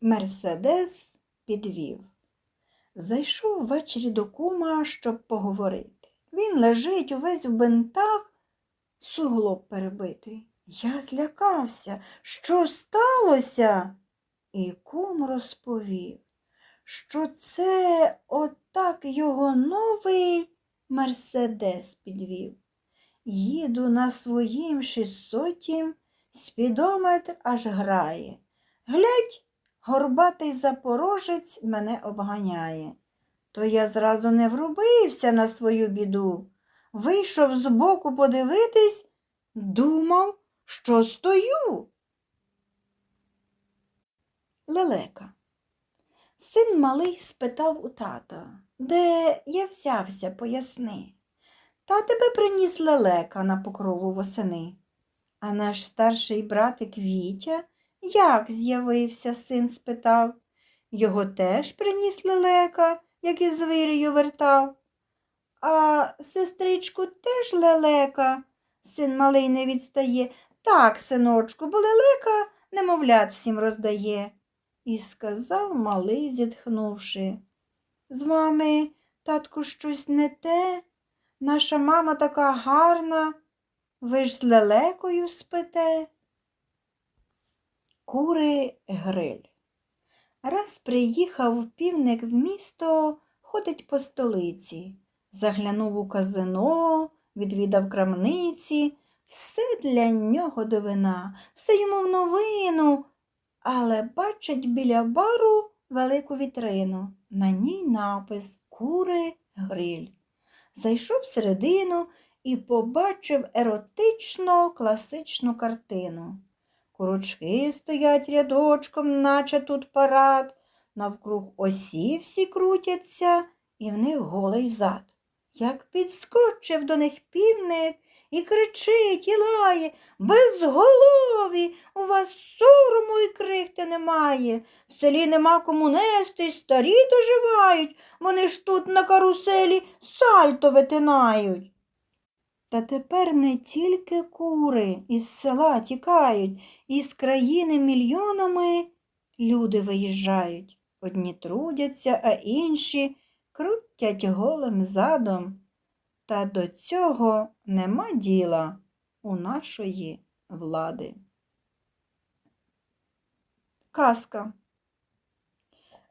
Мерседес підвів. Зайшов ввечері до кума, щоб поговорити. Він лежить увесь в бинтах, суглоб перебитий. Я злякався, що сталося? І кум розповів, що це отак його новий Мерседес підвів. Їду на своїм шістсотім, спідометр аж грає. Глядь, горбатий запорожець мене обганяє. То я зразу не врубився на свою біду. Вийшов збоку подивитись, думав, що стою. Лелека. Син малий спитав у тата, де я взявся, поясни. Та тебе приніс лелека на покрову восени. А наш старший братик Вітя як з'явився, син спитав. Його теж приніс лелека, як із вирію вертав. А сестричку теж лелека, син малий не відстає. Так, синочку, бо лелека немовлят всім роздає. І сказав малий, зітхнувши. З вами, татку, щось не те. Наша мама така гарна. Ви ж з лелекою спите. Кури гриль. Раз приїхав півник в місто, ходить по столиці, заглянув у казино, відвідав крамниці, все для нього дивина, все йому в новину, але бачить біля бару велику вітрину. На ній напис Кури гриль. Зайшов всередину і побачив еротично класичну картину. Курочки стоять рядочком, наче тут парад, навкруг осі всі крутяться, і в них голий зад. Як підскочив до них півник і кричить, і лає, безголові, у вас сорому і крихти немає. В селі нема кому нести, старі доживають, вони ж тут на каруселі сальто витинають. Та тепер не тільки кури із села тікають, із країни мільйонами люди виїжджають. Одні трудяться, а інші крутять голим задом. Та до цього нема діла у нашої влади. Казка.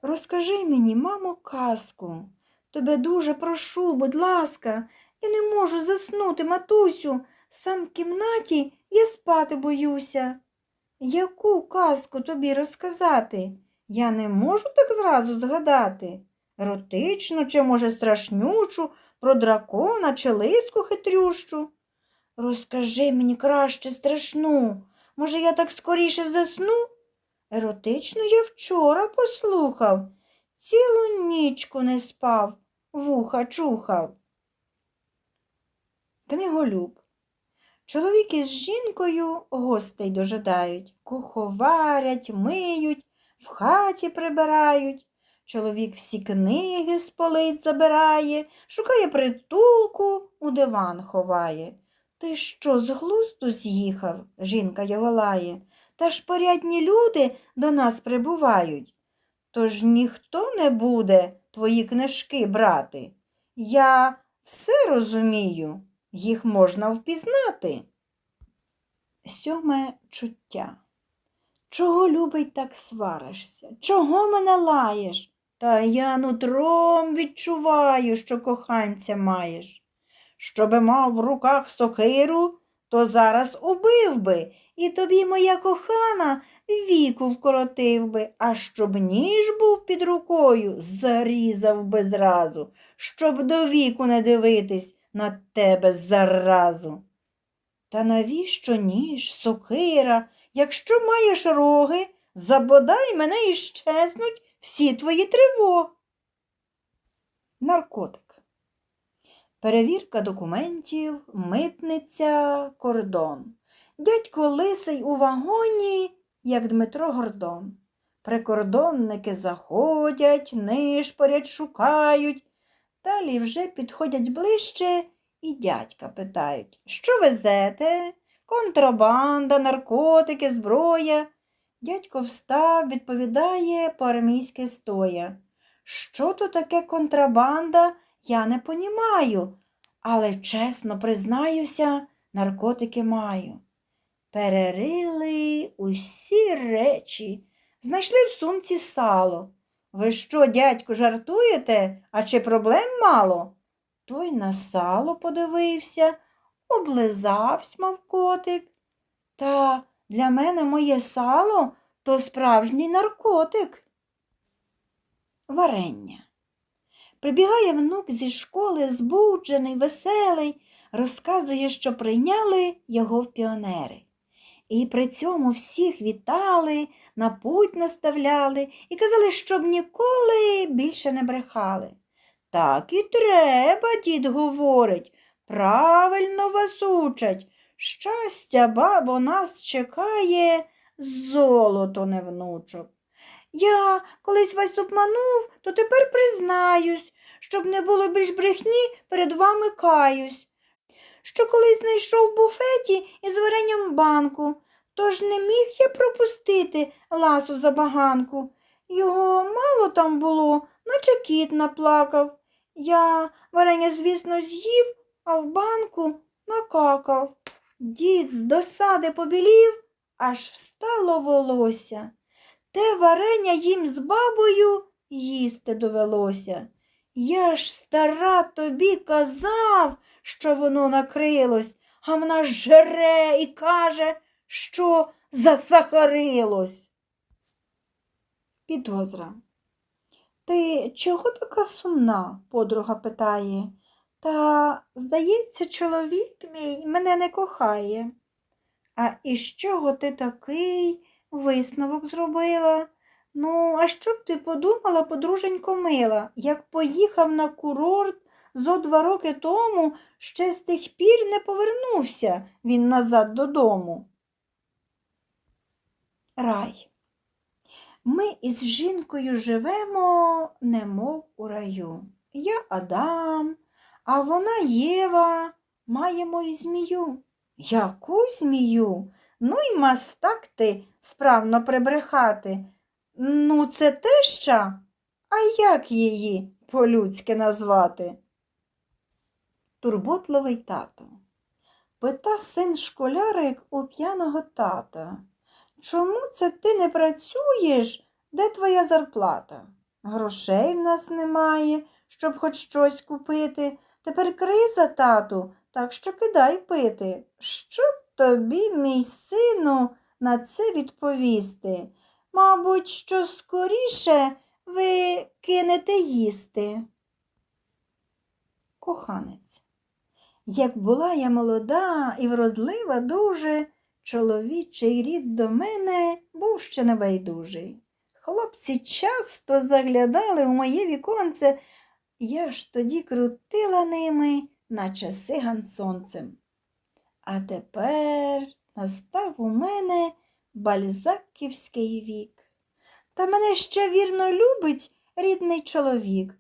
Розкажи мені, мамо, казку. Тебе дуже прошу, будь ласка, я не можу заснути, матусю. Сам в кімнаті я спати боюся. Яку казку тобі розказати? Я не можу так зразу згадати. Еротичну чи, може, страшнючу, про дракона чи лиску хитрющу. Розкажи мені краще страшну. Може, я так скоріше засну? Еротичну я вчора послухав, цілу нічку не спав, вуха чухав. Книголюб. Чоловік із жінкою гостей дожидають, куховарять, миють, в хаті прибирають. Чоловік всі книги з полиць забирає, шукає притулку, у диван ховає. Ти що, з глузду з'їхав? жінка його лає. Та ж порядні люди до нас прибувають. Тож ніхто не буде твої книжки брати. Я все розумію, їх можна впізнати. Сьоме чуття. Чого, любить, так сваришся? Чого мене лаєш? Та я нутром відчуваю, що коханця маєш. Щоби мав в руках сокиру, то зараз убив би, і тобі, моя кохана, віку вкоротив би, а щоб ніж був під рукою, зарізав би зразу, щоб до віку не дивитись на тебе заразу. Та навіщо ніж, сокира, якщо маєш роги, забодай мене і щезнуть всі твої тривоги. Наркотик. Перевірка документів, митниця, кордон. Дядько лисий у вагоні, як Дмитро Гордон. Прикордонники заходять, нишпорять, шукають. Далі вже підходять ближче і дядька питають, що везете? Контрабанда, наркотики, зброя. Дядько встав, відповідає по-армійськи стоя. Що то таке контрабанда, я не понімаю, але чесно признаюся, наркотики маю. Перерили усі речі, знайшли в сумці сало. Ви що, дядьку, жартуєте, а чи проблем мало? Той на сало подивився, облизавсь, мов котик. Та для мене моє сало то справжній наркотик. Варення. Прибігає внук зі школи, збуджений, веселий, розказує, що прийняли його в піонери. І при цьому всіх вітали, на путь наставляли і казали, щоб ніколи більше не брехали. Так і треба, дід говорить, правильно вас учать. Щастя, бабо, нас чекає, золото не внучок. Я колись вас обманув, то тепер признаюсь, щоб не було більш брехні, перед вами каюсь. Що колись знайшов в буфеті із варенням банку, тож не міг я пропустити ласу забаганку. Його мало там було, наче кіт наплакав. Я варення, звісно, з'їв, а в банку накакав. Дід з досади побілів, аж встало волосся. Те варення їм з бабою їсти довелося. Я ж стара тобі казав, що воно накрилось, а вона жере і каже, що засахарилось. Підозра. Ти чого така сумна? подруга питає. Та, здається, чоловік мій мене не кохає. А із чого ти такий висновок зробила? Ну, а що б ти подумала, подруженько мила, як поїхав на курорт зо два роки тому, ще з тих пір не повернувся він назад додому. Рай. Ми із жінкою живемо, немов у раю. Я Адам, а вона Єва, маємо і змію. Яку змію? Ну й мастак ти справно прибрехати. Ну, це теща? А як її по-людськи назвати? Турботливий тато. Пита син школярик у п'яного тата. Чому це ти не працюєш? Де твоя зарплата? Грошей в нас немає, щоб хоч щось купити. Тепер криза, тату, так що кидай пити. Що тобі, мій сину, на це відповісти? Мабуть, що скоріше ви кинете їсти. Коханець. Як була я молода і вродлива дуже, чоловічий рід до мене був ще небайдужий. Хлопці часто заглядали в моє віконце, я ж тоді крутила ними, наче сиган сонцем. А тепер настав у мене бальзаківський вік. Та мене ще вірно любить рідний чоловік.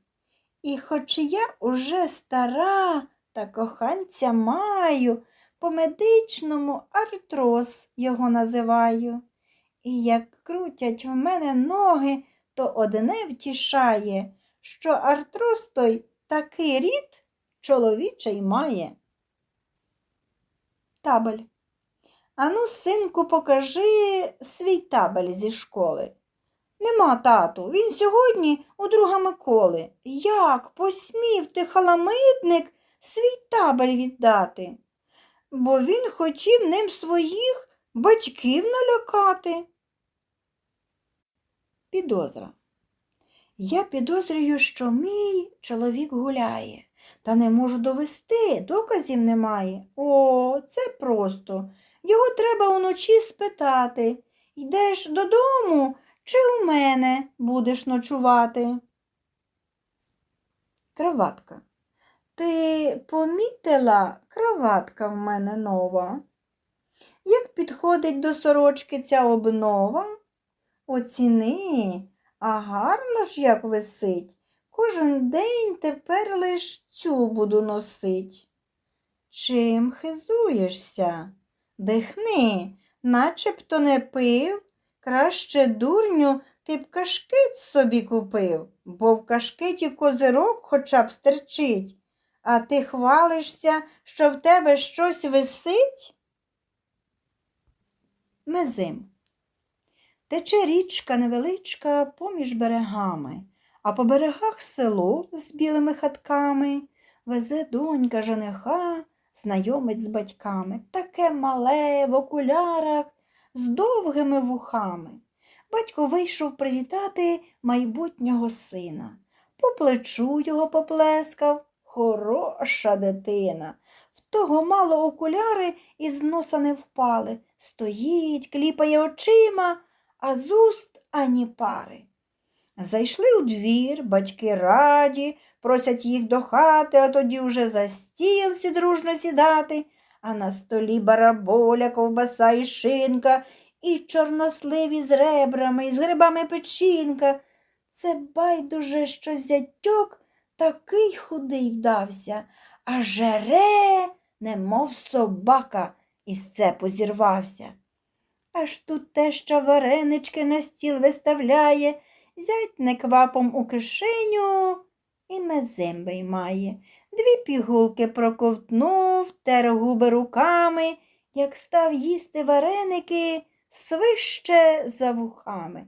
І хоч я уже стара та коханця маю, по медичному артроз його називаю. І як крутять в мене ноги, то одне втішає, що артроз той такий рід чоловічий має. Табель. Ану, синку, покажи свій табель зі школи. Нема, тату, він сьогодні у друга Миколи. Як посмів ти, халамидник, свій табель віддати? Бо він хотів ним своїх батьків налякати. Підозра. Я підозрюю, що мій чоловік гуляє, та не можу довести, доказів немає. О, це просто. Його треба уночі спитати. Йдеш додому чи у мене будеш ночувати? Краватка. Ти помітила, краватка в мене нова? Як підходить до сорочки ця обнова? Оціни, а гарно ж як висить. Кожен день тепер лиш цю буду носить. Чим хизуєшся? Дихни, начебто не пив, Краще, дурню, ти б кашкет собі купив, бо в кашкеті козирок хоча б стерчить, а ти хвалишся, що в тебе щось висить? Мезим. Тече річка невеличка поміж берегами, а по берегах село з білими хатками. Везе донька жениха, знайомець з батьками, таке мале в окулярах, з довгими вухами. Батько вийшов привітати майбутнього сина. По плечу його поплескав. Хороша дитина. В того мало окуляри із носа не впали. Стоїть, кліпає очима, а з уст ані пари. Зайшли у двір, батьки раді, просять їх до хати, а тоді вже за стіл всі дружно сідати, а на столі бараболя, ковбаса і шинка, і чорносливі з ребрами, і з грибами печінка. Це байдуже, що зятьок такий худий вдався, а жере, немов собака, із цепу зірвався. Аж тут теща варенички на стіл виставляє, зять неквапом у кишеню і мезим виймає. Дві пігулки проковтнув, тер губи руками, як став їсти вареники, свище за вухами.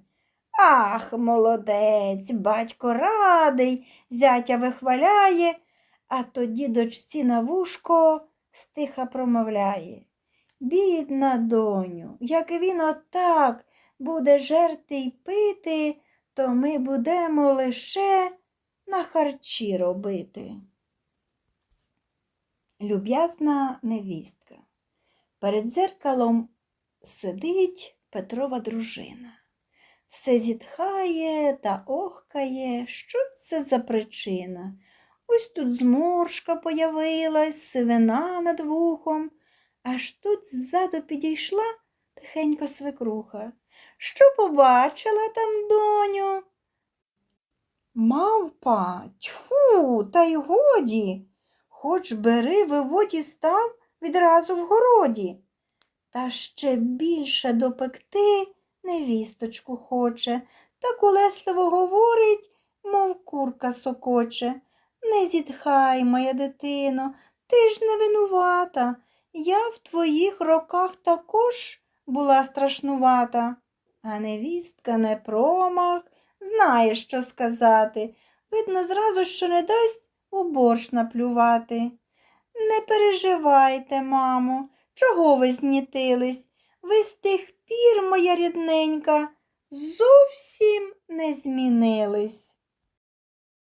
Ах, молодець, батько радий, зятя вихваляє, а тоді дочці на вушко стиха промовляє. Бідна доню, як він отак буде жерти й пити, то ми будемо лише на харчі робити. Люб'язна невістка. Перед дзеркалом сидить Петрова дружина. Все зітхає та охкає, що це за причина. Ось тут зморшка появилась, сивина над вухом, аж тут ззаду підійшла тихенько свекруха. Що побачила там, доню? Мавпа, тьфу, та й годі. Хоч бери виводь і став відразу в городі. Та ще більше допекти невісточку хоче, так улесливо говорить, мов курка сокоче. Не зітхай, моя дитино, ти ж не винувата. Я в твоїх роках також була страшнувата. А невістка не промах, знає, що сказати. Видно зразу, що не дасть у борщ наплювати. Не переживайте, мамо, чого ви знітились? Ви з тих пір, моя рідненька, зовсім не змінились.